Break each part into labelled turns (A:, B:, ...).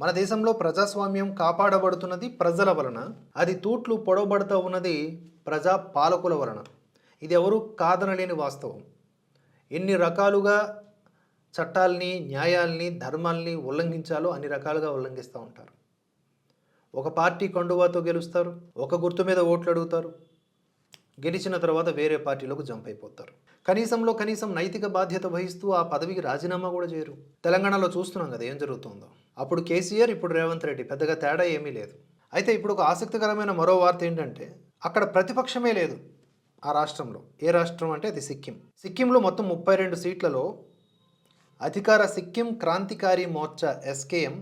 A: మన దేశంలో ప్రజాస్వామ్యం కాపాడబడుతున్నది ప్రజల వలన అది తూట్లు పొడవబడుతూ ఉన్నది ప్రజా పాలకుల వలన. ఇది ఎవరు కాదనలేని వాస్తవం. ఎన్ని రకాలుగా చట్టాల్ని న్యాయాల్ని ధర్మాల్ని ఉల్లంఘించాలో అన్ని రకాలుగా ఉల్లంఘిస్తూ ఉంటారు. ఒక పార్టీ కండువాతో గెలుస్తారు ఒక గుర్తు మీద ఓట్లు అడుగుతారు గెలిచిన తర్వాత వేరే పార్టీలోకి జంప్ అయిపోతారు. కనీసంలో కనీసం నైతిక బాధ్యత వహిస్తూ ఆ పదవికి రాజీనామా కూడా చేయరు. తెలంగాణలో చూస్తున్నాం కదా ఏం జరుగుతుందో. అప్పుడు కేసీఆర్ ఇప్పుడు రేవంత్ రెడ్డి పెద్దగా తేడా ఏమీ లేదు. అయితే ఇప్పుడు ఒక ఆసక్తికరమైన మరో వార్త ఏంటంటే అక్కడ ప్రతిపక్షమే లేదు ఆ రాష్ట్రంలో. ఏ రాష్ట్రం అంటే అది సిక్కిం. సిక్కింలో మొత్తం ముప్పై రెండు సీట్లలో అధికార సిక్కిం క్రాంతికారి మోర్చా ఎస్కేఎం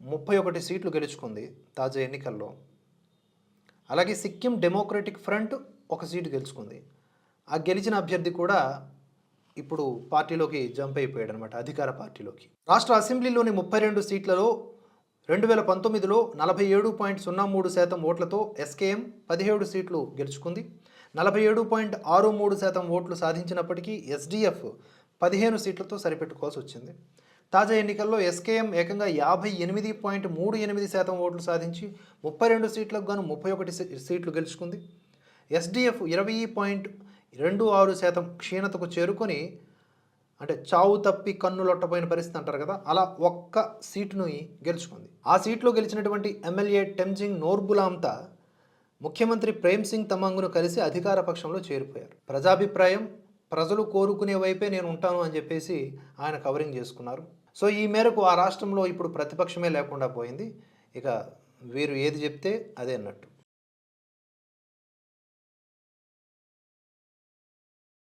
A: ముప్పై ఒకటి సీట్లు గెలుచుకుంది తాజా ఎన్నికల్లో. అలాగే సిక్కిం డెమోక్రటిక్ ఫ్రంట్ ఒక సీటు గెలుచుకుంది. ఆ గెలిచిన అభ్యర్థి కూడా ఇప్పుడు పార్టీలోకి జంప్ అయిపోయాడు అనమాట అధికార పార్టీలోకి. రాష్ట్ర అసెంబ్లీలోని ముప్పై రెండు సీట్లలో రెండు వేల పంతొమ్మిదిలో నలభై ఏడు పాయింట్ సున్నా మూడు శాతం ఓట్లతో ఎస్కేఎం పదిహేడు సీట్లు గెలుచుకుంది. నలభై ఏడు పాయింట్ ఆరు మూడు శాతం ఓట్లు సాధించినప్పటికీ ఎస్డిఎఫ్ పదిహేను సీట్లతో సరిపెట్టుకోవాల్సి వచ్చింది. తాజా ఎన్నికల్లో ఎస్కేఎం ఏకంగా యాభై ఎనిమిది పాయింట్ మూడు ఎనిమిది శాతం ఓట్లు సాధించి ముప్పై రెండు సీట్లకు గాను ముప్పై ఒకటి సీట్లు గెలుచుకుంది. ఎస్డిఎఫ్ ఇరవై పాయింట్ రెండు ఆరు శాతం క్షీణతకు చేరుకొని అంటే చావు తప్పి కన్నులొట్టపోయిన పరిస్థితి అంటారు కదా అలా ఒక్క సీటును గెలుచుకుంది. ఆ సీట్లో గెలిచినటువంటి ఎమ్మెల్యే టెంజింగ్ నోర్బులాంతా ముఖ్యమంత్రి ప్రేమ్ సింగ్ తమంగును కలిసి అధికార పక్షంలో చేరిపోయారు. ప్రజాభిప్రాయం ప్రజలు కోరుకునే వైపే నేను ఉంటాను అని చెప్పేసి ఆయన కవరింగ్ చేసుకున్నారు. సో ఈ మేరకు ఆ రాష్ట్రంలో ఇప్పుడు ప్రతిపక్షమే లేకుండా పోయింది. ఇక వీరు ఏది చెప్తే అదే అన్నట్టు.